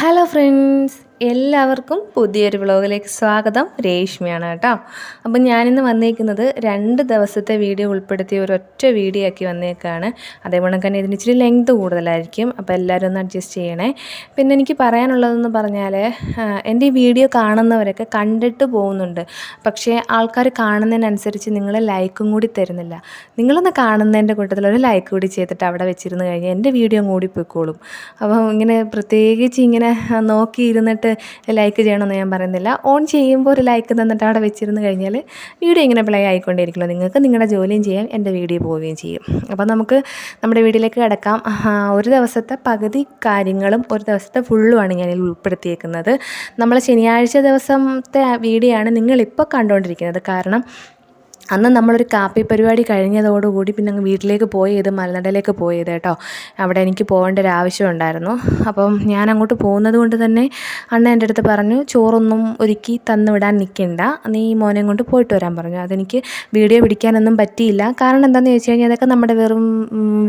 Hello friends എല്ലാവർക്കും പുതിയൊരു വ്ളോഗിലേക്ക് സ്വാഗതം. രേഷ്മയാണ് കേട്ടോ. അപ്പം ഞാനിന്ന് വന്നേക്കുന്നത് രണ്ട് ദിവസത്തെ വീഡിയോ ഉൾപ്പെടുത്തിയ ഒരൊറ്റ വീഡിയോ ആക്കി വന്നേക്കാണ്. അതേപോലെ തന്നെ ഇതിന് ഇച്ചിരി ലെങ്ത് കൂടുതലായിരിക്കും. അപ്പോൾ എല്ലാവരും ഒന്ന് അഡ്ജസ്റ്റ് ചെയ്യണേ. പിന്നെ എനിക്ക് പറയാനുള്ളതെന്ന് പറഞ്ഞാൽ എന്റെ ഈ വീഡിയോ കാണുന്നവരൊക്കെ കണ്ടിട്ട് പോകുന്നുണ്ട്. പക്ഷേ ആൾക്കാർ കാണുന്നതിനനുസരിച്ച് നിങ്ങൾ ലൈക്കും കൂടി തരുന്നില്ല. നിങ്ങളൊന്ന് കാണുന്നതിന്റെ കൂട്ടത്തിൽ ഒരു ലൈക്ക് കൂടി ചെയ്തിട്ട് അവിടെ വെച്ചിരുന്ന് കഴിഞ്ഞാൽ എന്റെ വീഡിയോ കൂടി പോയിക്കോളും അപ്പം ഇങ്ങനെ പ്രത്യേകിച്ച് ഇങ്ങനെ നോക്കി ഇരുന്നിട്ട് ലൈക്ക് ചെയ്യണമെന്ന് ഞാൻ പറയുന്നില്ല. ഓൺ ചെയ്യുമ്പോൾ ഒരു ലൈക്ക് തന്നിട്ട് അവിടെ വെച്ചിരുന്ന് കഴിഞ്ഞാൽ വീഡിയോ ഇങ്ങനെ പ്ലേ ആയിക്കൊണ്ടിരിക്കുമല്ലോ നിങ്ങൾക്ക് നിങ്ങളുടെ ജോലിയും ചെയ്യാം എന്റെ വീഡിയോ പോവുകയും ചെയ്യും. അപ്പോൾ നമുക്ക് നമ്മുടെ വീഡിയോയിലേക്ക് കിടക്കാം. ഒരു ദിവസത്തെ പകുതി കാര്യങ്ങളും ഒരു ദിവസത്തെ ഫുള്ളുമാണ് ഞാനിൽ ഉൾപ്പെടുത്തിയേക്കുന്നത്. നമ്മൾ ശനിയാഴ്ച ദിവസത്തെ വീഡിയോ ആണ് നിങ്ങളിപ്പോൾ കണ്ടുകൊണ്ടിരിക്കുന്നത്. കാരണം അന്ന് നമ്മളൊരു കാപ്പി പരിപാടി കഴിഞ്ഞതോടുകൂടി പിന്നെ അങ്ങ് വീട്ടിലേക്ക് പോയത് മലനടയിലേക്ക് പോയത് കേട്ടോ. അവിടെ എനിക്ക് പോകേണ്ട ഒരു ആവശ്യം ഉണ്ടായിരുന്നു. അപ്പം ഞാൻ അങ്ങോട്ട് പോകുന്നത് കൊണ്ട് തന്നെ അണ്ണ എന്റെ അടുത്ത് പറഞ്ഞു ചോറൊന്നും ഒരുക്കി തന്നു വിടാൻ നിൽക്കണ്ട നീ മോനെ കൊണ്ട് പോയിട്ട് വരാൻ പറഞ്ഞു. അതെനിക്ക് വീഡിയോ പിടിക്കാനൊന്നും പറ്റിയില്ല. കാരണം എന്താണെന്ന് ചോദിച്ചു കഴിഞ്ഞാൽ അതൊക്കെ നമ്മുടെ വെറും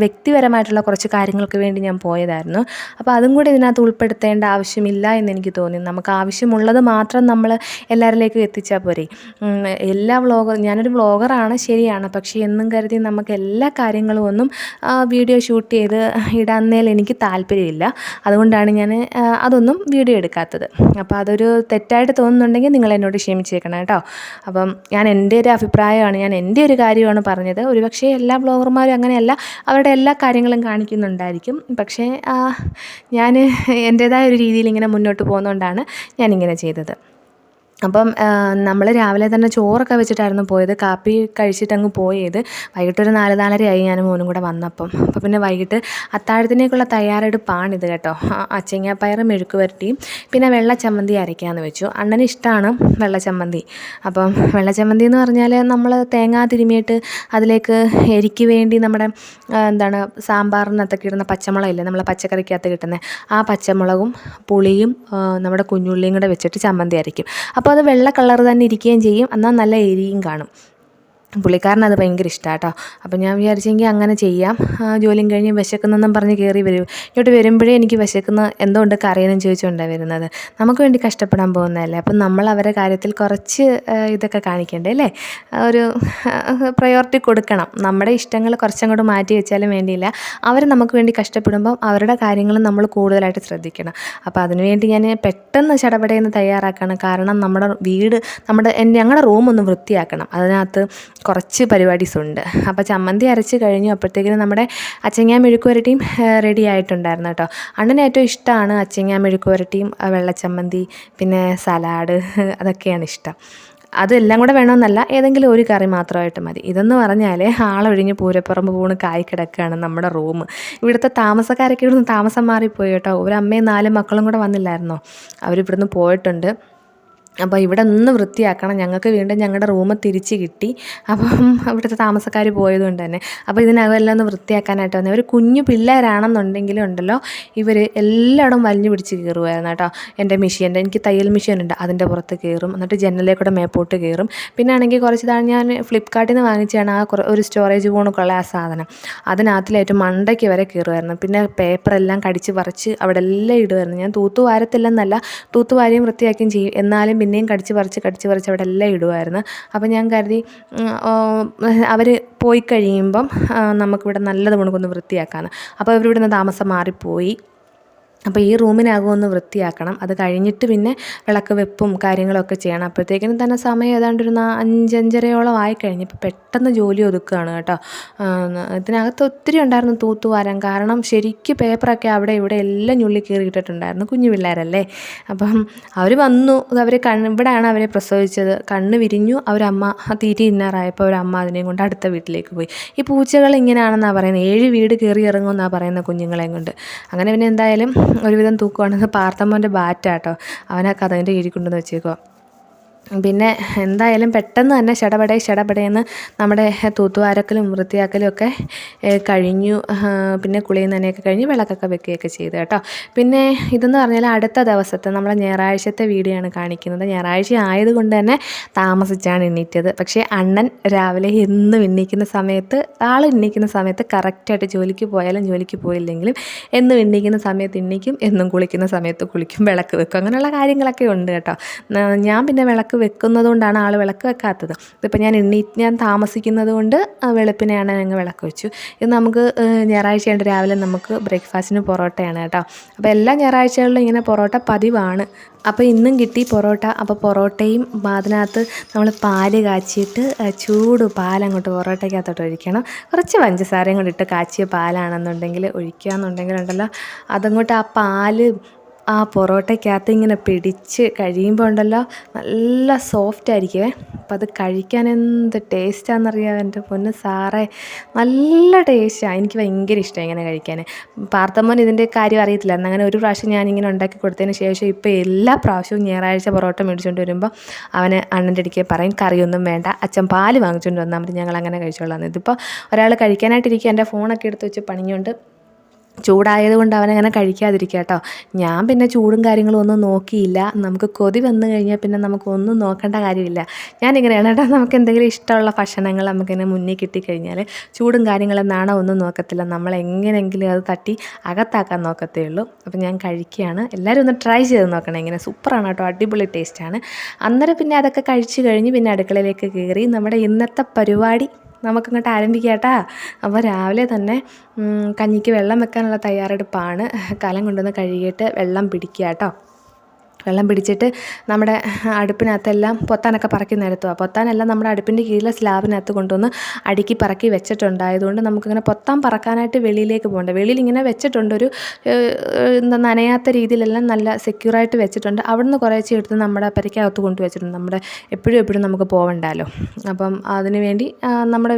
വ്യക്തിപരമായിട്ടുള്ള കുറച്ച് കാര്യങ്ങൾക്ക് വേണ്ടി ഞാൻ പോയതായിരുന്നു. അപ്പോൾ അതും കൂടി ഇതിനകത്ത് ഉൾപ്പെടുത്തേണ്ട ആവശ്യമില്ല എന്ന് എനിക്ക് തോന്നി. നമുക്ക് ആവശ്യമുള്ളത് മാത്രം നമ്മൾ എല്ലാവരിലേക്കും എത്തിച്ചാൽ പോരെ. എല്ലാ വ്ളോഗർ ഞാനൊരു വ്ളോഗറാണ് ശരിയാണ്. പക്ഷേ എന്നും കരുതി നമുക്ക് എല്ലാ കാര്യങ്ങളും ഒന്നും വീഡിയോ ഷൂട്ട് ചെയ്ത് ഇടാന്നേൽ എനിക്ക് താല്പര്യമില്ല. അതുകൊണ്ടാണ് ഞാൻ അതൊന്നും വീഡിയോ എടുക്കാത്തത്. അപ്പോൾ അതൊരു തെറ്റായിട്ട് തോന്നുന്നുണ്ടെങ്കിൽ നിങ്ങൾ എന്നോട് ക്ഷമിച്ചേക്കണം കേട്ടോ. അപ്പം ഞാൻ എന്റെ ഒരു അഭിപ്രായമാണ് ഞാൻ എന്റെ ഒരു കാര്യമാണ് പറഞ്ഞത്. ഒരുപക്ഷേ എല്ലാ ബ്ലോഗർമാരും അങ്ങനെയല്ല അവരുടെ എല്ലാ കാര്യങ്ങളും കാണിക്കുന്നുണ്ടായിരിക്കും. പക്ഷേ ഞാൻ എന്റേതായ ഒരു രീതിയിൽ ഇങ്ങനെ മുന്നോട്ട് പോകുന്നതുകൊണ്ടാണ് ഞാനിങ്ങനെ ചെയ്തത്. അപ്പം നമ്മൾ രാവിലെ തന്നെ ചോറൊക്കെ വെച്ചിട്ടായിരുന്നു പോയത്. കാപ്പി കഴിച്ചിട്ടങ്ങ് പോയത്. വൈകിട്ടൊരു നാല് നാലരയായി ഞാൻ മോനും കൂടെ വന്നപ്പം. അപ്പം പിന്നെ വൈകിട്ട് അത്താഴത്തിനേക്കുള്ള തയ്യാറെടുപ്പാണിത് കേട്ടോ. അച്ചങ്ങാപ്പയറും മെഴുക്ക് വരട്ടിയും പിന്നെ വെള്ള ചമ്മന്തി അരയ്ക്കാമെന്ന് വെച്ചു. അണ്ണന് ഇഷ്ടമാണ് വെള്ള ചമ്മന്തി. അപ്പം വെള്ള ചമ്മന്തി എന്ന് പറഞ്ഞാൽ നമ്മൾ തേങ്ങ തിരുമിയിട്ട് അതിലേക്ക് എരിക്ക് വേണ്ടി നമ്മുടെ എന്താണ് സാമ്പാറിനകത്തൊക്കെ ഇടുന്ന പച്ചമുളകില്ലേ നമ്മളെ പച്ചക്കറിക്കകത്ത് കിട്ടുന്നത് ആ പച്ചമുളകും പുളിയും നമ്മുടെ കുഞ്ഞുള്ളിയും കൂടെ വെച്ചിട്ട് ചമ്മന്തി അരയ്ക്കും. അപ്പോൾ അത് വെള്ള കളർ തന്നെ ഇരിക്കുകയും ചെയ്യും. എന്നാൽ നല്ല എരിയും കാണും. പുള്ളിക്കാരന് അത് ഭയങ്കര ഇഷ്ടമാണ് കേട്ടോ അപ്പം ഞാൻ വിചാരിച്ചെങ്കിൽ അങ്ങനെ ചെയ്യാം. ജോലിയും കഴിഞ്ഞ് വിശക്കുന്നെന്നും പറഞ്ഞ് കയറി വരും. ഇങ്ങോട്ട് വരുമ്പോഴേ എനിക്ക് വിശക്കുന്ന. എന്തുകൊണ്ട് കറിയെന്നും ചോദിച്ചുകൊണ്ടാണ് വരുന്നത്. നമുക്ക് വേണ്ടി കഷ്ടപ്പെടാൻ പോകുന്നതല്ലേ. അപ്പം നമ്മൾ അവരുടെ കാര്യത്തിൽ കുറച്ച് ഇതൊക്കെ കാണിക്കണ്ടേ അല്ലേ? ഒരു പ്രയോറിറ്റി കൊടുക്കണം. നമ്മുടെ ഇഷ്ടങ്ങൾ കുറച്ചങ്ങോട്ട് മാറ്റി വെച്ചാലും വേണ്ടിയില്ല. അവർ നമുക്ക് വേണ്ടി കഷ്ടപ്പെടുമ്പം അവരുടെ കാര്യങ്ങൾ നമ്മൾ കൂടുതലായിട്ട് ശ്രദ്ധിക്കണം. അപ്പോൾ അതിനുവേണ്ടി ഞാൻ പെട്ടെന്ന് ചടപടയെന്ന് തയ്യാറാക്കണം. കാരണം നമ്മുടെ വീട് നമ്മുടെ ഞങ്ങളുടെ റൂമൊന്ന് വൃത്തിയാക്കണം. അതിനകത്ത് കുറച്ച് പരിപാടീസ് ഉണ്ട് അപ്പോൾ ചമ്മന്തി അരച്ച് കഴിഞ്ഞു. അപ്പോഴത്തേക്കിനും നമ്മുടെ അച്ചങ്ങാ മെഴുക്കുവരട്ടിയും റെഡി ആയിട്ടുണ്ടായിരുന്നു കേട്ടോ. അണ്ണന് ഏറ്റവും ഇഷ്ടമാണ് അച്ചങ്ങാ മെഴുക്കുവരട്ടിയും വെള്ള ചമ്മന്തി വെള്ളച്ചമ്മന്തി പിന്നെ സലാഡ് അതൊക്കെയാണ് ഇഷ്ടം. അതെല്ലാം കൂടെ വേണമെന്നല്ല ഏതെങ്കിലും ഒരു കറി മാത്രമായിട്ട് മതി. ഇതെന്ന് പറഞ്ഞാൽ ആളൊഴിഞ്ഞ് പൂരപ്പുറമ്പ് പൂണ് കായി കിടക്കുകയാണ് നമ്മുടെ റൂം. ഇവിടുത്തെ താമസക്കാരൊക്കെ ഇവിടുന്ന് താമസം മാറിപ്പോയി കേട്ടോ. ഒരു അമ്മയും നാല് മക്കളും കൂടെ വന്നില്ലായിരുന്നോ? അവരിവിടുന്ന് പോയിട്ടുണ്ട്. അപ്പോൾ ഇവിടെ ഒന്ന് വൃത്തിയാക്കണം. ഞങ്ങൾക്ക് വീണ്ടും ഞങ്ങളുടെ റൂം തിരിച്ച് കിട്ടി. അപ്പം ഇവിടുത്തെ താമസക്കാർ പോയതുകൊണ്ട് തന്നെ. അപ്പോൾ ഇതിനകം എല്ലാം ഒന്ന് വൃത്തിയാക്കാനായിട്ട് വന്നത് ഒരു കുഞ്ഞു പിള്ളേരാണെന്നുണ്ടെങ്കിലും ഉണ്ടല്ലോ ഇവർ എല്ലായിടും വലിഞ്ഞു പിടിച്ച് കയറുമായിരുന്നു കേട്ടോ. എന്റെ മെഷീന്റെ എനിക്ക് തയ്യൽ മെഷീൻ ഉണ്ട് അതിന്റെ പുറത്ത് കയറും എന്നിട്ട് ജനലിൽ കൂടെ മേപ്പോട്ട് കയറും പിന്നെ ആണെങ്കിൽ കുറച്ച് താഴെ ഞാൻ ഫ്ലിപ്കാർട്ടിൽ നിന്ന് വാങ്ങിച്ചാണ് ആ ഒരു സ്റ്റോറേജ് പോണക്കുള്ള ആ സാധനം. അതിനകത്തിലായിട്ട് മണ്ടയ്ക്ക് വരെ കയറുമായിരുന്നു പിന്നെ പേപ്പറെല്ലാം കടിച്ച് പറിച്ച് അവിടെ എല്ലാം ഇടുമായിരുന്നു ഞാൻ തൂത്തുവാരത്തില്ലെന്നല്ല തൂത്തുവാരിയും വൃത്തിയാക്കുകയും ചെയ്യും. എന്നാലും പിന്നെയും കടിച്ച് പറിച്ച് കടിച്ച് പറിച്ച് അവിടെ എല്ലാം ഇടുമായിരുന്നു അപ്പോൾ ഞാൻ കരുതി അവർ പോയി കഴിയുമ്പം നമുക്കിവിടെ നല്ലത് കൊണ്ടൊന്ന് വൃത്തിയാക്കാമെന്ന് അപ്പോൾ അവരിവിടുന്ന് താമസം മാറിപ്പോയി. അപ്പോൾ ഈ റൂമിനകം ഒന്ന് വൃത്തിയാക്കണം. അത് കഴിഞ്ഞിട്ട് പിന്നെ വിളക്ക് വെപ്പും കാര്യങ്ങളൊക്കെ ചെയ്യണം. അപ്പോഴത്തേക്കിനും തന്നെ സമയം ഏതാണ്ട് ഒരു നാ- അഞ്ചഞ്ചരയോളം ആയിക്കഴിഞ്ഞ്. ഇപ്പോൾ പെട്ടെന്ന് ജോലി ഒതുക്കുകയാണ് കേട്ടോ. ഇതിനകത്ത് ഒത്തിരി ഉണ്ടായിരുന്നു തൂത്തുവാരാൻ കാരണം ശരിക്കും പേപ്പറൊക്കെ അവിടെ ഇവിടെ എല്ലാം ഞുള്ളി കീറിയിട്ടിട്ടുണ്ടായിരുന്നു കുഞ്ഞു പിള്ളേരല്ലേ. അപ്പം അവർ വന്നു. അവർ കണ്ണ് ഇവിടെയാണ് അവരെ പ്രസവിച്ചത്. കണ്ണ് വിരിഞ്ഞു. അവരമ്മ തീറ്റി തിന്നാറായപ്പോൾ അവരമ്മ അതിനെയും കൊണ്ട് അടുത്ത വീട്ടിലേക്ക് പോയി. ഈ പൂച്ചകൾ ഇങ്ങനെയാണെന്നാണ് പറയുന്നത്. ഏഴ് വീട് കയറി ഇറങ്ങുമെന്നാണ് പറയുന്നത് കുഞ്ഞുങ്ങളെയും കൊണ്ട്. അങ്ങനെ പിന്നെ എന്തായാലും ഒരുവിധം തൂക്കുവാണെങ്കിൽ പാർത്തമ്മന്റെ ബാറ്റാട്ടോ. അവനെ കഥകിന്റെ കീഴിൽ കൊണ്ടുവന്ന് വെച്ചേക്കുക പിന്നെ എന്തായാലും പെട്ടെന്ന് തന്നെ ശടപടേ ശടപടേന്ന് നമ്മുടെ തൂത്തുവാരക്കലും വൃത്തിയാക്കലും ഒക്കെ കഴിഞ്ഞു. പിന്നെ കുളിയും നനയൊക്കെ കഴിഞ്ഞ് വിളക്കൊക്കെ വെക്കുകയൊക്കെ ചെയ്തു കേട്ടോ. പിന്നെ ഇതെന്ന് പറഞ്ഞാൽ അടുത്ത ദിവസത്തെ നമ്മളെ ഞായറാഴ്ചത്തെ വീഡിയോ ആണ് കാണിക്കുന്നത്. ഞായറാഴ്ച ആയതുകൊണ്ട് തന്നെ താമസിച്ചാണ് എണ്ണീറ്റത് പക്ഷേ അണ്ണൻ രാവിലെ എന്നും എണ്ണീക്കുന്ന സമയത്ത് ആൾ എണ്ണീക്കുന്ന സമയത്ത് കറക്റ്റായിട്ട് ജോലിക്ക് പോയാലും ജോലിക്ക് പോയില്ലെങ്കിലും എന്നും എണ്ണീക്കുന്ന സമയത്ത് എണ്ണീക്കും എന്നും കുളിക്കുന്ന സമയത്ത് കുളിക്കും വിളക്ക് വെക്കും. അങ്ങനെയുള്ള കാര്യങ്ങളൊക്കെ ഉണ്ട് കേട്ടോ. ഞാൻ പിന്നെ വിളക്ക് വെക്കുന്നത് കൊണ്ടാണ് ആൾ വിളക്ക് വെക്കാത്തത്. ഇതിപ്പോൾ ഞാൻ എണ്ണീറ്റ് ഞാൻ താമസിക്കുന്നത് കൊണ്ട് വെളുപ്പിനെയാണ് ഞങ്ങൾ വിളക്ക് വെച്ചു. ഇത് നമുക്ക് ഞായറാഴ്ച രാവിലെ നമുക്ക് ബ്രേക്ക്ഫാസ്റ്റിന് പൊറോട്ടയാണ് കേട്ടോ. അപ്പോൾ എല്ലാ ഞായറാഴ്ചകളിലും ഇങ്ങനെ പൊറോട്ട പതിവാണ്. അപ്പോൾ ഇന്നും കിട്ടി പൊറോട്ട. അപ്പോൾ പൊറോട്ടയും അതിനകത്ത് നമ്മൾ പാൽ കാച്ചിയിട്ട് ചൂട് പാലങ്ങോട്ട് പൊറോട്ടയ്ക്കകത്തോട്ട് ഒഴിക്കണം. കുറച്ച് പഞ്ചസാരയും കൂടി ഇട്ട് കാച്ചിയ പാലാണെന്നുണ്ടെങ്കിൽ ഒഴിക്കുകയെന്നുണ്ടെങ്കിൽ ഉണ്ടല്ലോ അതങ്ങോട്ട് ആ പാൽ ആ പൊറോട്ടയ്ക്കകത്ത് ഇങ്ങനെ പിടിച്ച് കഴിയുമ്പോൾ ഉണ്ടല്ലോ നല്ല സോഫ്റ്റ് ആയിരിക്കുമേ അപ്പോൾ അത് കഴിക്കാൻ എന്ത് ടേസ്റ്റാണെന്നറിയാം എന്റെ പൊന്ന് സാറേ? നല്ല ടേസ്റ്റാണ് എനിക്ക് ഭയങ്കര ഇഷ്ടമാണ് ഇങ്ങനെ കഴിക്കാൻ പാർത്തമ്മൻ ഇതിന്റെ കാര്യം അറിയത്തില്ലായിരുന്നു അങ്ങനെ ഒരു പ്രാവശ്യം ഞാനിങ്ങനെ ഉണ്ടാക്കി കൊടുത്തതിന് ശേഷം ഇപ്പോൾ എല്ലാ പ്രാവശ്യവും ഞായറാഴ്ച പൊറോട്ട മേടിച്ചുകൊണ്ട് വരുമ്പോൾ അവന് അണ്ണന്റെ അടുക്കെ പറയും കറിയൊന്നും വേണ്ട. അച്ഛൻ പാൽ വാങ്ങിച്ചുകൊണ്ട് വന്നാൽ മതി. ഞങ്ങൾ അങ്ങനെ കഴിച്ചോളാം ഇതിപ്പോൾ ഒരാൾ കഴിക്കാനായിട്ടിരിക്കുക എന്റെ ഫോണൊക്കെ എടുത്ത് വെച്ച് പണിഞ്ഞുകൊണ്ട് ചൂടായതുകൊണ്ട് അവനങ്ങനെ കഴിക്കാതിരിക്കുക കേട്ടോ. ഞാൻ പിന്നെ ചൂടും കാര്യങ്ങളും ഒന്നും നോക്കിയില്ല. നമുക്ക് കൊതി വന്നു കഴിഞ്ഞാൽ പിന്നെ നമുക്കൊന്നും നോക്കേണ്ട കാര്യമില്ല. ഞാനിങ്ങനെയാണ് കേട്ടോ. നമുക്ക് എന്തെങ്കിലും ഇഷ്ടമുള്ള ഭക്ഷണങ്ങൾ നമുക്കിങ്ങനെ മുന്നിൽ കിട്ടിക്കഴിഞ്ഞാൽ ചൂടും കാര്യങ്ങളും നാണോ ഒന്നും നോക്കത്തില്ല. നമ്മൾ എങ്ങനെയെങ്കിലും അത് തട്ടി അകത്താക്കാൻ നോക്കത്തേ ഉള്ളൂ അപ്പോൾ ഞാൻ കഴിക്കുകയാണ്. എല്ലാവരും ഒന്ന് ട്രൈ ചെയ്ത് നോക്കണം. ഇങ്ങനെ സൂപ്പറാണ് കേട്ടോ. അടിപൊളി ടേസ്റ്റാണ്. അന്നേരം പിന്നെ അതൊക്കെ കഴിച്ച് കഴിഞ്ഞ് പിന്നെ അടുക്കളയിലേക്ക് കയറി നമ്മുടെ ഇന്നത്തെ പരിപാടി നമുക്കങ്ങോട്ട് ആരംഭിക്കാട്ടാ. അപ്പോൾ രാവിലെ തന്നെ കഞ്ഞിക്ക് വെള്ളം വെക്കാനുള്ള തയ്യാറെടുപ്പാണ്. കലം കൊണ്ടുവന്ന് കഴുകിയിട്ട് വെള്ളം പിടിക്കുക കേട്ടോ. വെള്ളം പിടിച്ചിട്ട് നമ്മുടെ അടുപ്പിനകത്തെല്ലാം പൊത്താനൊക്കെ പറക്കി നിരത്തുക. പൊത്താനെല്ലാം നമ്മുടെ അടുപ്പിന്റെ കീഴിലെ സ്ലാബിനകത്ത് കൊണ്ടുവന്ന് അടുക്കി പറക്കി വെച്ചിട്ടുണ്ടായതുകൊണ്ട് നമുക്കിങ്ങനെ പൊത്താൻ പറക്കാനായിട്ട് വെളിയിലേക്ക് പോകണ്ട. വെളിയിൽ ഇങ്ങനെ വെച്ചിട്ടുണ്ട്. ഒരു എന്താ നനയാത്ത രീതിയിലെല്ലാം നല്ല സെക്യൂറായിട്ട് വെച്ചിട്ടുണ്ട്. അവിടുന്ന് കുറേശ്ശെ എടുത്ത് നമ്മുടെ പരിക്കകത്ത് കൊണ്ടു വെച്ചിട്ടുണ്ട്. നമ്മുടെ എപ്പോഴും എപ്പോഴും നമുക്ക് പോകണ്ടല്ലോ അപ്പം അതിന് വേണ്ടി നമ്മുടെ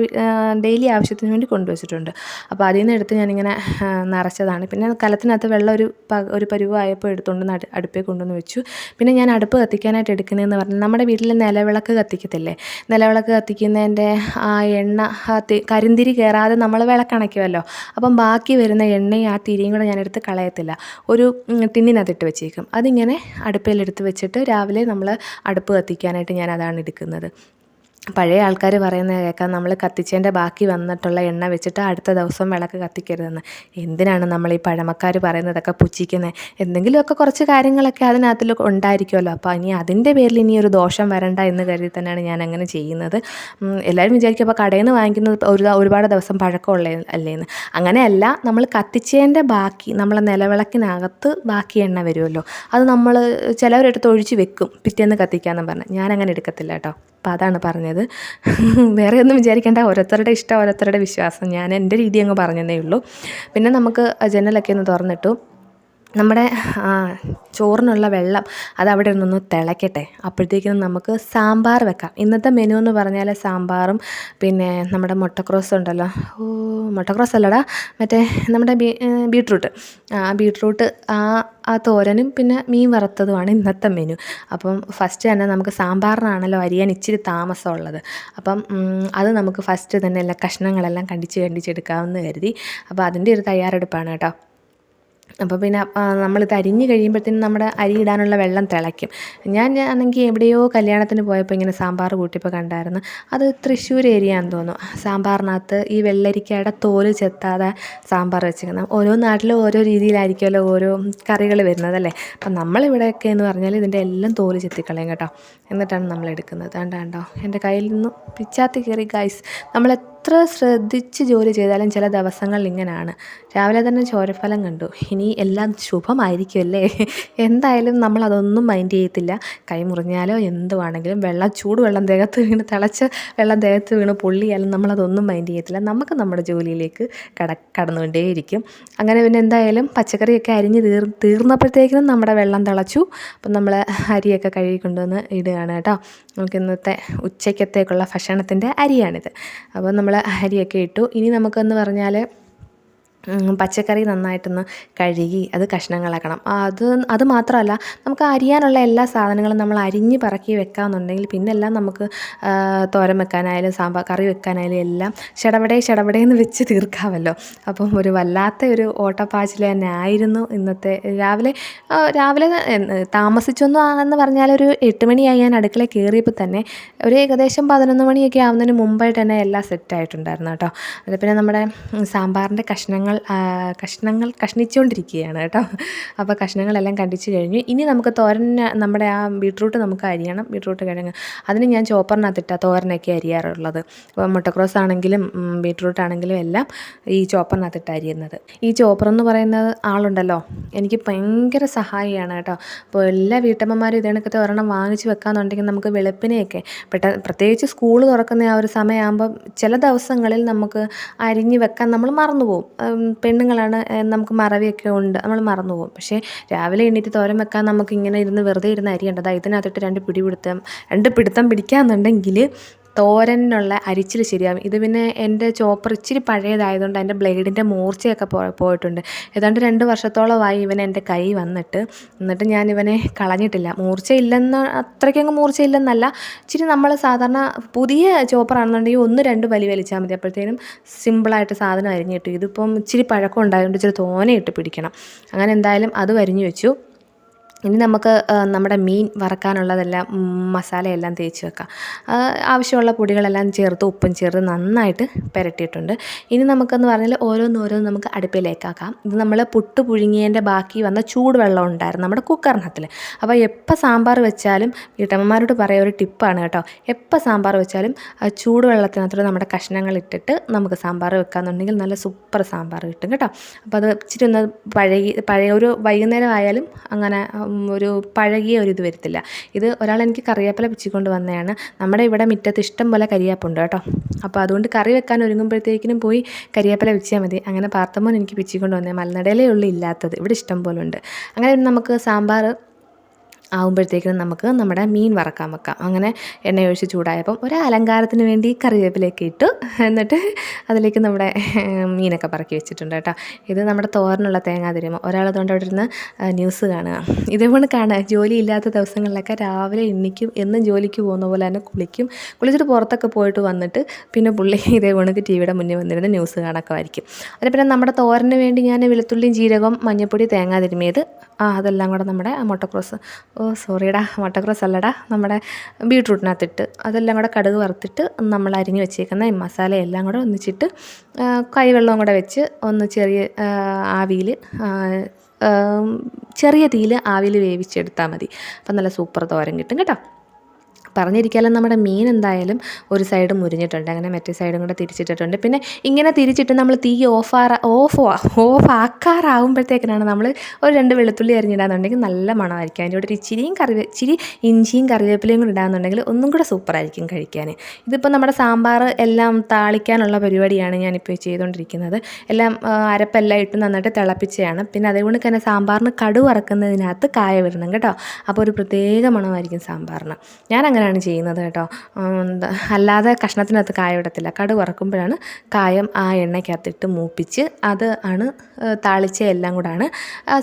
ഡെയിലി ആവശ്യത്തിന് വേണ്ടി കൊണ്ടുവച്ചിട്ടുണ്ട് അപ്പോൾ അതിൽ നിന്ന് എടുത്ത് ഞാനിങ്ങനെ നിറച്ചതാണ്. പിന്നെ കലത്തിനകത്ത് വെള്ളം ഒരു ഒരു പരുവായപ്പോൾ എടുത്തുകൊണ്ട് അടുപ്പേ കൊണ്ടുവന്ന് വെച്ചു. പിന്നെ ഞാൻ അടുപ്പ് കത്തിക്കാനായിട്ട് എടുക്കുന്നതെന്ന് പറഞ്ഞാൽ നമ്മുടെ വീട്ടിൽ നിലവിളക്ക് കത്തിക്കത്തില്ലേ? നിലവിളക്ക് കത്തിക്കുന്നതിന്റെ ആ എണ്ണ കരിന്തിരി കയറാതെ നമ്മൾ വിളക്കണയ്ക്കുമല്ലോ അപ്പം ബാക്കി വരുന്ന എണ്ണയും ആ തിരിയും കൂടെ ഞാനെടുത്ത് കളയത്തില്ല. ഒരു ടിന്നിനകത്തിട്ട് വെച്ചേക്കും. അതിങ്ങനെ അടുപ്പിലെടുത്ത് വെച്ചിട്ട് രാവിലെ നമ്മൾ അടുപ്പ് കത്തിക്കാനായിട്ട് ഞാൻ അതാണ് എടുക്കുന്നത്. പഴയ ആൾക്കാർ പറയുന്നത് കേൾക്കാം. നമ്മൾ കത്തിച്ചതിന്റെ ബാക്കി വന്നിട്ടുള്ള എണ്ണ വെച്ചിട്ട് അടുത്ത ദിവസം വിളക്ക് കത്തിക്കരുതെന്ന്. എന്തിനാണ് നമ്മൾ ഈ പഴമക്കാർ പറയുന്നതൊക്കെ പുച്ഛിക്കുന്നത് എന്തെങ്കിലുമൊക്കെ കുറച്ച് കാര്യങ്ങളൊക്കെ അതിനകത്തിൽ ഉണ്ടായിരിക്കുമല്ലോ. അപ്പോൾ ഇനി അതിന്റെ പേരിൽ ഇനി ഒരു ദോഷം വരണ്ട എന്ന് കരുതി തന്നെയാണ് ഞാൻ അങ്ങനെ ചെയ്യുന്നത് എല്ലാവരും വിചാരിക്കും അപ്പോൾ കടയിൽ നിന്ന് വാങ്ങിക്കുന്നത് ഒരു ഒരുപാട് ദിവസം പഴക്കമുള്ള അല്ലേന്ന്. അങ്ങനെയല്ല നമ്മൾ കത്തിച്ചതിന്റെ ബാക്കി നമ്മളെ നിലവിളക്കിനകത്ത് ബാക്കി എണ്ണ വരുമല്ലോ. അത് നമ്മൾ ചിലവരെടുത്ത് ഒഴിച്ച് വെക്കും. പിറ്റേന്ന് കത്തിക്കാമെന്ന് പറഞ്ഞാൽ ഞാനങ്ങനെ എടുക്കത്തില്ല കേട്ടോ. അപ്പോൾ അതാണ് പറഞ്ഞത്. വേറെ ഒന്നും വിചാരിക്കേണ്ട. ഓരോരുത്തരുടെ ഇഷ്ടം ഓരോരുത്തരുടെ വിശ്വാസം. ഞാൻ എന്റെ രീതി അങ്ങ് പറഞ്ഞതേ ഉള്ളൂ. പിന്നെ നമുക്ക് ജനലൊക്കെ ഒന്ന് തുറന്നിട്ടു. നമ്മുടെ ചോറിനുള്ള വെള്ളം അത് അവിടെ നിന്നൊന്ന് തിളയ്ക്കട്ടെ അപ്പോഴത്തേക്കും നമുക്ക് സാമ്പാർ വെക്കാം. ഇന്നത്തെ മെനു എന്ന് പറഞ്ഞാൽ സാമ്പാറും പിന്നെ നമ്മുടെ മുട്ടക്രോസ് ഉണ്ടല്ലോ. ഓ മുട്ടക്രോസ് അല്ലടാ മറ്റേ നമ്മുടെ ബീട്രൂട്ട്. ആ ബീട്രൂട്ട് ആ ആ തോരനും പിന്നെ മീൻ വറുത്തതുമാണ് ഇന്നത്തെ മെനു അപ്പം ഫസ്റ്റ് തന്നെ നമുക്ക് സാമ്പാറിനാണല്ലോ അരിയാൻ ഇച്ചിരി താമസമുള്ളത്. അപ്പം അത് നമുക്ക് ഫസ്റ്റ് തന്നെ എല്ലാ കഷ്ണങ്ങളെല്ലാം കണ്ടിച്ച് കണ്ടിച്ചെടുക്കാമെന്ന് കരുതി. അപ്പോൾ അതിന്റെ ഒരു തയ്യാറെടുപ്പാണ് കേട്ടോ. അപ്പോൾ പിന്നെ നമ്മൾ അരിഞ്ഞ് കഴിയുമ്പോഴത്തേനും നമ്മുടെ അരി ഇടാനുള്ള വെള്ളം തിളയ്ക്കും. ഞാൻ ആണെങ്കിൽ എവിടെയോ കല്യാണത്തിന് പോയപ്പോൾ ഇങ്ങനെ സാമ്പാർ കൂട്ടിയപ്പോൾ കണ്ടായിരുന്നു. അത് തൃശ്ശൂർ ഏരിയ ആണെന്ന് തോന്നുന്നു. സാമ്പാറിനകത്ത് ഈ വെള്ളരിക്കയുടെ തോൽ ചെത്താതെ സാമ്പാർ വെച്ചിരിക്കുന്നത് ഓരോ നാട്ടിലും ഓരോ രീതിയിലായിരിക്കുമല്ലോ ഓരോ കറികൾ വരുന്നത് അല്ലേ? അപ്പം നമ്മളിവിടെയൊക്കെ എന്ന് പറഞ്ഞാൽ ഇതിന്റെ എല്ലാം തോൽ ചെത്തിക്കളയും കേട്ടോ. എന്നിട്ടാണ് നമ്മൾ എടുക്കുന്നത്. കണ്ടോ എന്റെ കയ്യിൽ നിന്നും പിച്ചാത്തി കയറി ഗൈസ് നമ്മൾ എത്ര ശ്രദ്ധിച്ച് ജോലി ചെയ്താലും ചില ദിവസങ്ങൾ ഇങ്ങനെയാണ് രാവിലെ തന്നെ ചോരഫലം കണ്ടു. ഇനി എല്ലാം ശുഭമായിരിക്കുമല്ലേ? എന്തായാലും നമ്മൾ അതൊന്നും മൈൻഡ് ചെയ്യത്തില്ല. കൈ മുറിഞ്ഞാലോ എന്തുവാണെങ്കിലും വെള്ളം ചൂടുവെള്ളം ദേഹത്ത് വീണ് തിളച്ച് വെള്ളം ദേഹത്ത് വീണ് പൊള്ളിയാലും നമ്മളതൊന്നും മൈൻഡ് ചെയ്യത്തില്ല. നമുക്ക് നമ്മുടെ ജോലിയിലേക്ക് കട കടന്നുകൊണ്ടേയിരിക്കും. അങ്ങനെ പിന്നെ എന്തായാലും പച്ചക്കറിയൊക്കെ അരിഞ്ഞ് തീർ തീർന്നപ്പോഴത്തേക്കും നമ്മുടെ വെള്ളം തിളച്ചു. അപ്പം നമ്മൾ അരിയൊക്കെ കഴുകി കൊണ്ടുവന്ന് ഇടുകയാണ് കേട്ടോ. നമുക്ക് ഇന്നത്തെ ഉച്ചയ്ക്കത്തേക്കുള്ള ഭക്ഷണത്തിന്റെ അരിയാണിത്. അപ്പോൾ നമ്മൾ അരിയൊക്കെ ഇട്ടു. ഇനി നമുക്കെന്ന് പറഞ്ഞാൽ പച്ചക്കറി നന്നായിട്ടൊന്ന് കഴുകി അത് കഷ്ണങ്ങളാക്കണം. അത് അത് മാത്രമല്ല നമുക്ക് അരിയാനുള്ള എല്ലാ സാധനങ്ങളും നമ്മൾ അരിഞ്ഞ് പറക്കി വെക്കാമെന്നുണ്ടെങ്കിൽ പിന്നെ എല്ലാം നമുക്ക് തോരൻ വെക്കാനായാലും സാമ്പാർ കറി വെക്കാനായാലും എല്ലാം ചടപടേ ചടപടേന്ന് വെച്ച് തീർക്കാമല്ലോ. അപ്പം ഒരു വല്ലാത്ത ഒരു ഓട്ടപ്പാച്ചിൽ തന്നെ ആയിരുന്നു ഇന്നത്തെ രാവിലെ രാവിലെ എന്ന് താമസിച്ചൊന്നും എന്ന് പറഞ്ഞാൽ ഒരു എട്ട് മണിയായി ഞാൻ അടുക്കളയിൽ കയറിയപ്പോൾ തന്നെ ഒരു ഏകദേശം പതിനൊന്ന് മണിയൊക്കെ ആവുന്നതിന് മുമ്പായിട്ട് തന്നെ എല്ലാം സെറ്റായിട്ടുണ്ടായിരുന്നു കേട്ടോ. അത് പിന്നെ നമ്മുടെ സാമ്പാറിന്റെ കഷ്ണങ്ങൾ കഷ്ണങ്ങൾ കഷ്ണിച്ചുകൊണ്ടിരിക്കുകയാണ് കേട്ടോ. അപ്പോൾ കഷ്ണങ്ങളെല്ലാം കണ്ടിച്ച് കഴിഞ്ഞു. ഇനി നമുക്ക് തോരൻ നമ്മുടെ ആ ബീട്രൂട്ട് നമുക്ക് അരിയണം. ബീട്രൂട്ട് കിഴങ്ങ്. അതിന് ഞാൻ ചോപ്പറിനകത്തിട്ടാണ് തോരനൊക്കെ അരിയാറുള്ളത്. ഇപ്പോൾ മുട്ടക്രോസ് ആണെങ്കിലും ബീട്രൂട്ട് ആണെങ്കിലും എല്ലാം ഈ ചോപ്പറിനകത്തിട്ട് അരിയുന്നത്. ഈ ചോപ്പർ എന്ന് പറയുന്നത് ആളുണ്ടല്ലോ എനിക്ക് ഭയങ്കര സഹായിയാണ് കേട്ടോ. അപ്പോൾ എല്ലാ വീട്ടമ്മമാരും ഇതേണക്കത്തെ ഒരെണ്ണം വാങ്ങിച്ച് വെക്കാന്നുണ്ടെങ്കിൽ നമുക്ക് വെളുപ്പിനെയൊക്കെ പെട്ട പ്രത്യേകിച്ച് സ്കൂൾ തുറക്കുന്ന ആ ഒരു സമയമാകുമ്പോൾ ചില ദിവസങ്ങളിൽ നമുക്ക് അരിഞ്ഞ് വെക്കാൻ നമ്മൾ മറന്നു പോകും ഉം, പെണ്ണുങ്ങളാണ് നമുക്ക് മറവിയൊക്കെ ഉണ്ട്. നമ്മൾ മറന്നു പോകും പക്ഷേ രാവിലെ എണീറ്റ് തോരം വെക്കാൻ നമുക്ക് ഇങ്ങനെ ഇരുന്ന് വെറുതെ ഇരുന്ന് അരിയേണ്ടത് ഇതിനകത്തിട്ട് രണ്ട് പിടി പിടുത്തം രണ്ട് പിടുത്തം പിടിക്കാന്നുണ്ടെങ്കിൽ തോരനുള്ള അരിച്ചിൽ ശരിയാവും. ഇത് പിന്നെ എന്റെ ചോപ്പർ ഇച്ചിരി പഴയതായതുകൊണ്ട് അതിന്റെ ബ്ലേഡിന്റെ മൂർച്ചയൊക്കെ പോയിട്ടുണ്ട്. ഏതാണ്ട് രണ്ട് വർഷത്തോളമായി ഇവൻ എന്റെ കൈ വന്നിട്ട് എന്നിട്ട് ഞാൻ ഇവനെ കളഞ്ഞിട്ടില്ല. മൂർച്ചയില്ലെന്ന് അത്രയ്ക്കങ്ങ് മൂർച്ചയില്ലെന്നല്ല ഇച്ചിരി നമ്മൾ സാധാരണ പുതിയ ചോപ്പറാണെന്നുണ്ടെങ്കിൽ ഒന്ന് രണ്ട് വലി വലിച്ചാൽ മതി. അപ്പോഴത്തേനും സിമ്പിളായിട്ട് സാധനം അരിഞ്ഞിട്ട്. ഇതിപ്പം ഇച്ചിരി പഴക്കം ഉണ്ടായതുകൊണ്ട് ഇച്ചിരി തോനെ ഇട്ട് പിടിക്കണം. അങ്ങനെ എന്തായാലും അത് വരിഞ്ഞു വെച്ചു. ഇനി നമുക്ക് നമ്മുടെ മീൻ വറക്കാനുള്ളതെല്ലാം മസാലയെല്ലാം തേച്ച് വെക്കാം. ആവശ്യമുള്ള പൊടികളെല്ലാം ചേർത്ത് ഉപ്പും ചേർത്ത് നന്നായിട്ട് പുരട്ടിയിട്ടുണ്ട്. ഇനി നമുക്കെന്ന് പറഞ്ഞാൽ ഓരോന്നോരോന്ന് നമുക്ക് അടുപ്പിലേക്കാക്കാം ഇത് നമ്മൾ പുട്ട് പുഴുങ്ങിയതിന്റെ ബാക്കി വന്ന ചൂടുവെള്ളം ഉണ്ടായിരുന്നു നമ്മുടെ കുക്കറിനകത്തിൽ അപ്പോൾ എപ്പോൾ സാമ്പാർ വെച്ചാലും വീട്ടമ്മമാരോട് പറയുക ഒരു ടിപ്പാണ് കേട്ടോ. എപ്പോൾ സാമ്പാർ വെച്ചാലും ചൂടുവെള്ളത്തിനകത്തോട് നമ്മുടെ കഷ്ണങ്ങൾ ഇട്ടിട്ട് നമുക്ക് സാമ്പാർ വെക്കാമെന്നുണ്ടെങ്കിൽ നല്ല സൂപ്പർ സാമ്പാർ കിട്ടും കേട്ടോ. അപ്പോൾ അത് ഇച്ചിരി ഒന്ന് പഴകി പഴയ ഒരു വൈകുന്നേരം ആയാലും അങ്ങനെ ഒരു പഴകിയ ഒരു ഇത് വരത്തില്ല. ഇത് ഒരാൾ എനിക്ക് കറിവേപ്പില പിച്ചിക്കൊണ്ട് വന്നതാണ് നമ്മുടെ ഇവിടെ മുറ്റത്ത് ഇഷ്ടം പോലെ കരിയാപ്പുണ്ട് കേട്ടോ. അപ്പോൾ അതുകൊണ്ട് കറി വെക്കാൻ ഒരുങ്ങുമ്പോഴത്തേക്കിനും പോയി കരിയാപ്പില പിച്ചിയാൽ മതി. അങ്ങനെ പാർത്തമോൻ എനിക്ക് പിച്ചിക്കൊണ്ട് വന്നേ. മലനടയിലേ ഉള്ളൂ ഇല്ലാത്തത്. ഇവിടെ ഇഷ്ടം പോലെ ഉണ്ട് അങ്ങനെ നമുക്ക് സാമ്പാർ ആകുമ്പോഴത്തേക്കും നമുക്ക് നമ്മുടെ മീൻ വറക്കാൻ വെക്കാം. അങ്ങനെ എണ്ണ ഒഴിച്ച് ചൂടായപ്പം ഒരു അലങ്കാരത്തിന് വേണ്ടി കറിവേപ്പിലേക്ക് ഇട്ടു. എന്നിട്ട് അതിലേക്ക് നമ്മുടെ മീനൊക്കെ പറക്കി വെച്ചിട്ടുണ്ട് കേട്ടോ. ഇത് നമ്മുടെ തോരനുള്ള തേങ്ങാ തിരുമ. ഒരാളതുകൊണ്ട് അവിടെ ഇരുന്ന് ന്യൂസ് കാണുക. ഇതേപോലെ കാണുക. ജോലി ഇല്ലാത്ത ദിവസങ്ങളിലൊക്കെ രാവിലെ എണ്ണിക്കും എന്നും ജോലിക്ക് പോകുന്ന പോലെ തന്നെ കുളിക്കും. കുളിച്ചിട്ട് പുറത്തൊക്കെ പോയിട്ട് വന്നിട്ട് പിന്നെ പുള്ളി ഇതേ കണക്ക് ടി വിയുടെ മുന്നിൽ വന്നിരുന്ന് ന്യൂസ് കാണൊക്കെ ആയിരിക്കും അതിന് പിന്നെ നമ്മുടെ തോരന് വേണ്ടി ഞാൻ വെളുത്തുള്ളിയും ജീരകം മഞ്ഞൾപ്പൊടി തേങ്ങാ തിരുമിയത്. ആ അതെല്ലാം കൂടെ നമ്മുടെ മുട്ടക്രോസ് ഓ സോറിയടാ മുട്ടക്രോസ് അല്ലടാ. നമ്മുടെ ബീട്രൂട്ടിനകത്തിട്ട് അതെല്ലാം കൂടെ കടുക് വറുത്തിട്ട് നമ്മൾ അരിഞ്ഞ് വെച്ചേക്കുന്ന മസാല എല്ലാം കൂടെ ഒന്നിച്ചിട്ട് കൈവെള്ളവും കൂടെ വെച്ച് ഒന്ന് ചെറിയ ആവിയിൽ ചെറിയ തീയിൽ ആവിയിൽ വേവിച്ചെടുത്താൽ മതി. അപ്പം നല്ല സൂപ്പർ തോരൻ കിട്ടും കേട്ടോ. പറഞ്ഞിരിക്കാലും നമ്മുടെ മീൻ എന്തായാലും ഒരു സൈഡ് മുരിഞ്ഞിട്ടുണ്ട്. അങ്ങനെ മറ്റേ സൈഡും കൂടെ തിരിച്ചിട്ടിട്ടുണ്ട്. പിന്നെ ഇങ്ങനെ തിരിച്ചിട്ട് നമ്മൾ തീ ഓഫ് ഓഫ് ഓഫ് ആക്കാറാവുമ്പോഴത്തേക്കിനാണ് നമ്മൾ ഒരു രണ്ട് വെളുത്തുള്ളി അരിഞ്ഞിടാന്നുണ്ടെങ്കിൽ നല്ല മണമായിരിക്കും. അതിന്റെ കൂടെ ഒരു ഇച്ചിരിയും കറിവേ ഇച്ചിരി ഇഞ്ചിയും കറിവേപ്പിലയും കൂടി ഇടാന്നുണ്ടെങ്കിൽ ഒന്നും കൂടെ സൂപ്പറായിരിക്കും കഴിക്കാൻ. ഇതിപ്പോൾ നമ്മുടെ സാമ്പാർ എല്ലാം താളിക്കാനുള്ള പരിപാടിയാണ് ഞാനിപ്പോൾ ചെയ്തുകൊണ്ടിരിക്കുന്നത് എല്ലാം അരപ്പെല്ലാം ഇട്ട് നന്നായിട്ട് തിളപ്പിച്ചതാണ് പിന്നെ അതേകൊണ്ട് തന്നെ സാമ്പാറിന് കടുവറക്കുന്നതിനകത്ത് കായ വരണം കേട്ടോ. അപ്പോൾ ഒരു പ്രത്യേക മണമായിരിക്കും സാമ്പാറിന്. ഞാൻ അങ്ങനെയാണ് ചെയ്യുന്നത് കേട്ടോ. അല്ലാതെ കഷ്ണത്തിനകത്ത് കായ വിടത്തില്ല കടു വറക്കുമ്പോഴാണ് കായം ആ എണ്ണയ്ക്കകത്തിട്ട് മൂപ്പിച്ച് അത് ആണ് താളിച്ച എല്ലാം കൂടാണ്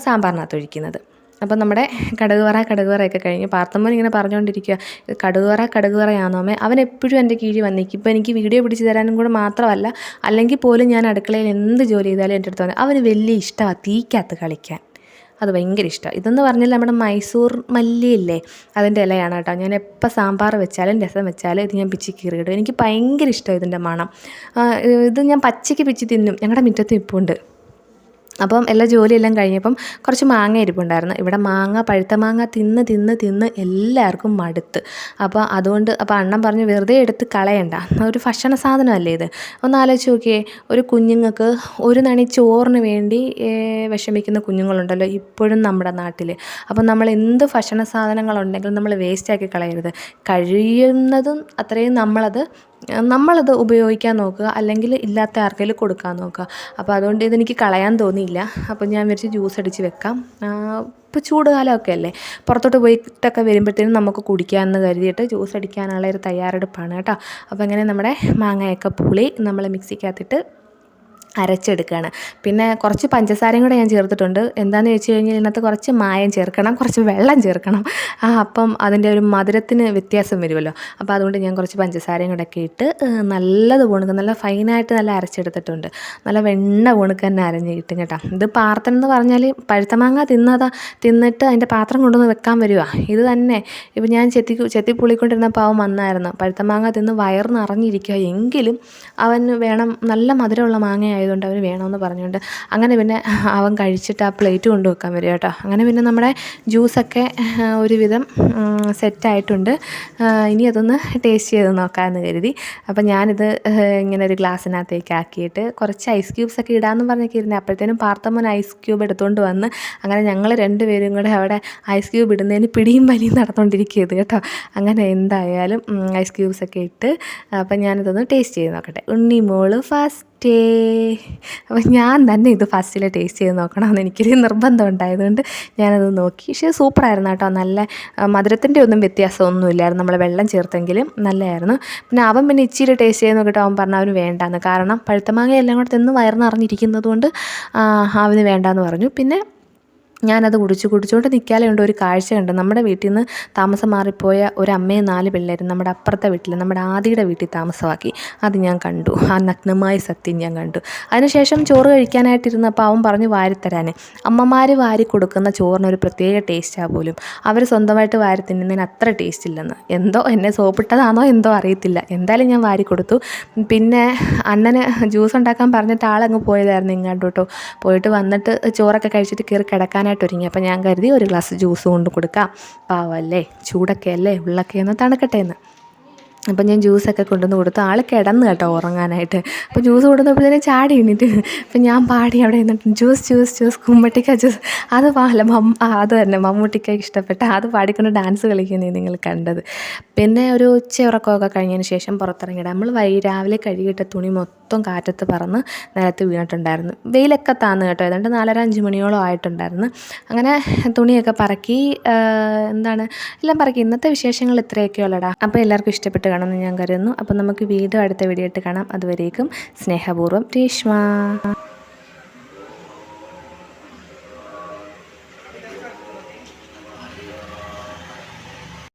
സാമ്പാറിനകത്ത് ഒഴിക്കുന്നത്. അപ്പം നമ്മുടെ കടുകുവറ കടുകുവറയൊക്കെ കഴിഞ്ഞ് പാർത്തമ്മൻ ഇങ്ങനെ പറഞ്ഞുകൊണ്ടിരിക്കുക കടുകുവറ കടുകുവറയാണോമേ അവൻ എപ്പോഴും എന്റെ കീഴിൽ വന്നിരിക്കും. ഇപ്പോൾ എനിക്ക് വീഡിയോ പിടിച്ച് തരാനും കൂടെ മാത്രമല്ല അല്ലെങ്കിൽ പോലും ഞാൻ അടുക്കളയിൽ എന്ത് ജോലി ചെയ്താലും എന്റെ അടുത്ത് വന്നു അവന് വലിയ ഇഷ്ടമാണ് തീക്കകത്ത് കളിക്കാൻ. അത് ഭയങ്കര ഇഷ്ടമാണ് ഇതെന്ന് പറഞ്ഞാൽ നമ്മുടെ മൈസൂർ മല്ലിയില്ലേ അതിന്റെ ഇലയാണ് കേട്ടോ. ഞാൻ എപ്പോൾ സാമ്പാർ വെച്ചാലും രസം വെച്ചാലും ഇത് ഞാൻ പിച്ചി കീറിയിടും. എനിക്ക് ഭയങ്കര ഇഷ്ടമാണ് ഇതിന്റെ മണം. ഇത് ഞാൻ പച്ചയ്ക്ക് പിച്ചി തിന്നും. ഞങ്ങളുടെ മുറ്റത്ത് ഇപ്പുണ്ട്. അപ്പം എല്ലാ ജോലിയെല്ലാം കഴിഞ്ഞപ്പം കുറച്ച് മാങ്ങ ഇരിപ്പുണ്ടായിരുന്നു. ഇവിടെ മാങ്ങ പഴുത്ത മാങ്ങ തിന്ന് തിന്ന് തിന്ന് എല്ലാവർക്കും മടുത്ത്. അപ്പോൾ അതുകൊണ്ട് അപ്പോൾ അണ്ണൻ പറഞ്ഞു വെറുതെ എടുത്ത് കളയണ്ട. ഒരു ഭക്ഷണ സാധനമല്ലേ ഇത്? ഒന്ന് ആലോചിച്ച് നോക്കിയേ ഒരു കുഞ്ഞുങ്ങൾക്ക് ഒരു നണി ചോറിന് വേണ്ടി വിഷമിക്കുന്ന കുഞ്ഞുങ്ങളുണ്ടല്ലോ ഇപ്പോഴും നമ്മുടെ നാട്ടിൽ. അപ്പം നമ്മൾ എന്ത് ഭക്ഷണ സാധനങ്ങളുണ്ടെങ്കിലും നമ്മൾ വേസ്റ്റാക്കി കളയരുത്. കഴിയുന്നതും അത്രയും നമ്മളത് നമ്മളത് ഉപയോഗിക്കാൻ നോക്കുക അല്ലെങ്കിൽ ഇല്ലാത്ത ആർക്കെങ്കിലും കൊടുക്കാൻ നോക്കുക. അപ്പോൾ അതുകൊണ്ട് ഇതെനിക്ക് കളയാൻ തോന്നിയില്ല. അപ്പോൾ ഞാൻ വിചാരിച്ച് ജ്യൂസ് അടിച്ച് വെക്കാം. ഇപ്പോൾ ചൂടുകാലമൊക്കെ അല്ലേ? പുറത്തോട്ട് പോയിട്ടൊക്കെ വരുമ്പോഴത്തേനും നമുക്ക് കുടിക്കാമെന്ന് കരുതിയിട്ട് ജ്യൂസ് അടിക്കാനുള്ള ഒരു തയ്യാറെടുപ്പാണ് കേട്ടോ. അപ്പോൾ അങ്ങനെ നമ്മുടെ മാങ്ങയൊക്കെ പുളി നമ്മൾ മിക്സിക്കകത്തിട്ട് അരച്ചെടുക്കുകയാണ് പിന്നെ കുറച്ച് പഞ്ചസാരയും കൂടെ ഞാൻ ചേർത്തിട്ടുണ്ട്. എന്താണെന്ന് വെച്ച് കഴിഞ്ഞാൽ ഇതിനകത്ത് കുറച്ച് മായം ചേർക്കണം കുറച്ച് വെള്ളം ചേർക്കണം. ആ അപ്പം അതിന്റെ ഒരു മധുരത്തിന് വ്യത്യാസം വരുമല്ലോ. അപ്പോൾ അതുകൊണ്ട് ഞാൻ കുറച്ച് പഞ്ചസാരയും കൂടെ ഒക്കെ ഇട്ട് നല്ലത് പോണക്ക് നല്ല ഫൈനായിട്ട് നല്ല അരച്ചെടുത്തിട്ടുണ്ട്. നല്ല വെണ്ണ പോണക്ക് തന്നെ അരഞ്ഞ് കിട്ടും കേട്ടോ. ഇത് പാർത്തൻ എന്ന് പറഞ്ഞാൽ പഴുത്ത മാങ്ങ തിന്നതാ തിന്നിട്ട് അതിന്റെ പാത്രം കൊണ്ടുവന്ന് വെക്കാൻ വരുവാ. ഇത് തന്നെ. ഇപ്പം ഞാൻ ചെത്തി ചെത്തി പുളിക്കൊണ്ടിരുന്നപ്പോൾ അവൻ വന്നായിരുന്നു. പഴുത്ത മാങ്ങ തിന്ന് വയറ് നിറഞ്ഞിരിക്കുക എങ്കിലും അവന് വേണം നല്ല മധുരമുള്ള മാങ്ങ ആയതുകൊണ്ട് അവന് വേണമെന്ന് പറഞ്ഞുകൊണ്ട് അങ്ങനെ പിന്നെ അവൻ കഴിച്ചിട്ട് ആ പ്ലേറ്റ് കൊണ്ട് വെക്കാൻ വരും കേട്ടോ. അങ്ങനെ പിന്നെ നമ്മുടെ ജ്യൂസൊക്കെ ഒരുവിധം സെറ്റായിട്ടുണ്ട്. ഇനി അതൊന്ന് ടേസ്റ്റ് ചെയ്ത് നോക്കാമെന്ന് കരുതി. അപ്പം ഞാനിത് ഇങ്ങനെ ഒരു ഗ്ലാസ്സിനകത്തേക്ക് ആക്കിയിട്ട് കുറച്ച് ഐസ് ക്യൂബ്സ് ഒക്കെ ഇടാമെന്ന് പറഞ്ഞൊക്കെ ഇരുന്നത് അപ്പോഴത്തേനും പാർത്തമ്മൻ ഐസ് ക്യൂബ് എടുത്തുകൊണ്ട് വന്ന് അങ്ങനെ ഞങ്ങൾ രണ്ടുപേരും കൂടെ അവിടെ ഐസ് ക്യൂബ് ഇടുന്നതിന് പിടിയും വലിയും നടന്നുകൊണ്ടിരിക്കുകയത് കേട്ടോ. അങ്ങനെ എന്തായാലും ഐസ് ക്യൂബ്സൊക്കെ ഇട്ട് അപ്പം ഞാനിതൊന്ന് ടേസ്റ്റ് ചെയ്ത് നോക്കട്ടെ. ഉണ്ണി മോൾ ഫസ്റ്റേ അപ്പം ഞാൻ തന്നെ ഇത് ഫസ്റ്റിൽ ടേസ്റ്റ് ചെയ്ത് നോക്കണമെന്ന് എനിക്കൊരു നിർബന്ധം ഉണ്ടായതുകൊണ്ട് ഞാനത് നോക്കി. പക്ഷേ സൂപ്പറായിരുന്നു കേട്ടോ. നല്ല മധുരത്തിന്റെ ഒന്നും വ്യത്യാസമൊന്നും ഇല്ലായിരുന്നു നമ്മൾ വെള്ളം ചേർത്തെങ്കിലും നല്ലതായിരുന്നു. പിന്നെ അവൻ പിന്നെ ഇച്ചിരി ടേസ്റ്റ് ചെയ്ത് നോക്കിയിട്ട് അവൻ പറഞ്ഞു അവന് വേണ്ടാന്ന്. കാരണം പഴുത്ത മാങ്ങ എല്ലാം കൂടെ തിന്ന് വയറിനിറഞ്ഞിരിക്കുന്നത് കൊണ്ട് അവന് വേണ്ടാന്ന് പറഞ്ഞു. പിന്നെ ഞാനത് കുടിച്ചു കുടിച്ചുകൊണ്ട് നിൽക്കാലേ ഉണ്ട് ഒരു കാഴ്ച കണ്ട്. നമ്മുടെ വീട്ടിൽ നിന്ന് താമസം മാറിപ്പോയ ഒരു അമ്മയും നാല് പിള്ളേരും നമ്മുടെ അപ്പുറത്തെ വീട്ടിൽ നമ്മുടെ ആദിയുടെ വീട്ടിൽ താമസമാക്കി. അത് ഞാൻ കണ്ടു. ആ നഗ്നമായ സത്യം ഞാൻ കണ്ടു. അതിനുശേഷം ചോറ് കഴിക്കാനായിട്ടിരുന്നപ്പോൾ അവൻ പറഞ്ഞു വാരിത്തരാൻ അമ്മമാർ വാരി കൊടുക്കുന്ന ചോറിന് ഒരു പ്രത്യേക ടേസ്റ്റാണ് പോലും. അവർ സ്വന്തമായിട്ട് വാരി തിന്നുന്നതിന് അത്ര ടേസ്റ്റ് ഇല്ലെന്ന്. എന്തോ എന്നെ സോപ്പിട്ടതാണോ എന്തോ അറിയത്തില്ല. എന്തായാലും ഞാൻ വാരി കൊടുത്തു. പിന്നെ അണ്ണന് ജ്യൂസ് ഉണ്ടാക്കാൻ പറഞ്ഞിട്ട് ആളങ്ങ് പോയതായിരുന്നു ഇങ്ങോട്ടോട്ടോ പോയിട്ട് വന്നിട്ട് ചോറൊക്കെ കഴിച്ചിട്ട് കയറി കിടക്കാനായിട്ട് ഒരുങ്ങി അപ്പോൾ ഞാൻ കരുതി ഒരു ഗ്ലാസ് ജ്യൂസ് കൊണ്ട് കൊടുക്കാം. പാവല്ലേ? ചൂടൊക്കെ അല്ലേ? ഉള്ളൊക്കെ ഒന്ന് തണുക്കട്ടെ എന്ന്. അപ്പം ഞാൻ ജ്യൂസൊക്കെ കൊണ്ടുവന്ന് കൊടുത്തു. ആൾ കിടന്നു കേട്ടോ ഉറങ്ങാനായിട്ട്. അപ്പോൾ ജ്യൂസ് കൊടുത്തപ്പോഴത്തേനും ചാടി എണീറ്റ്. അപ്പം ഞാൻ പാടി അവിടെ നിന്നിട്ട് ജ്യൂസ് ജ്യൂസ് ജ്യൂസ് കുമ്മട്ടിക്ക ജ്യൂസ്. അത് പാല മമ്മ അത് തന്നെ മമ്മൂട്ടിക്ക ഇഷ്ടപ്പെട്ട. അത് പാടിക്കൊണ്ട് ഡാൻസ് കളിക്കുന്നത് നിങ്ങൾ കണ്ടത്. പിന്നെ ഒരു ഉച്ച ഉറക്കമൊക്കെ കഴിഞ്ഞതിന് ശേഷം പുറത്തിറങ്ങിയിട്ട് നമ്മൾ വൈ രാവിലെ കഴുകിയിട്ട തുണി മൊത്തം കാറ്റത്ത് പറന്ന് നിലത്ത് വീണിട്ടുണ്ടായിരുന്നു. വെയിലൊക്കെ താന്ന് കേട്ടോ. ഏതാണ്ട് നാലര അഞ്ച് മണിയോളം ആയിട്ടുണ്ടായിരുന്നു. അങ്ങനെ തുണിയൊക്കെ പറക്കി എന്താണ് എല്ലാം പറക്കി. ഇന്നത്തെ വിശേഷങ്ങൾ ഇത്രയൊക്കെ ഉള്ളടാ അപ്പോൾ എല്ലാവർക്കും ഇഷ്ടപ്പെട്ട് കാണുമെന്ന് ഞാൻ കരുതുന്നു. അപ്പോൾ നമുക്ക് വീണ്ടും അടുത്ത വീഡിയോ ആയിട്ട് കാണാം. അതുവരേക്കും സ്നേഹപൂർവം രേഷ്മ.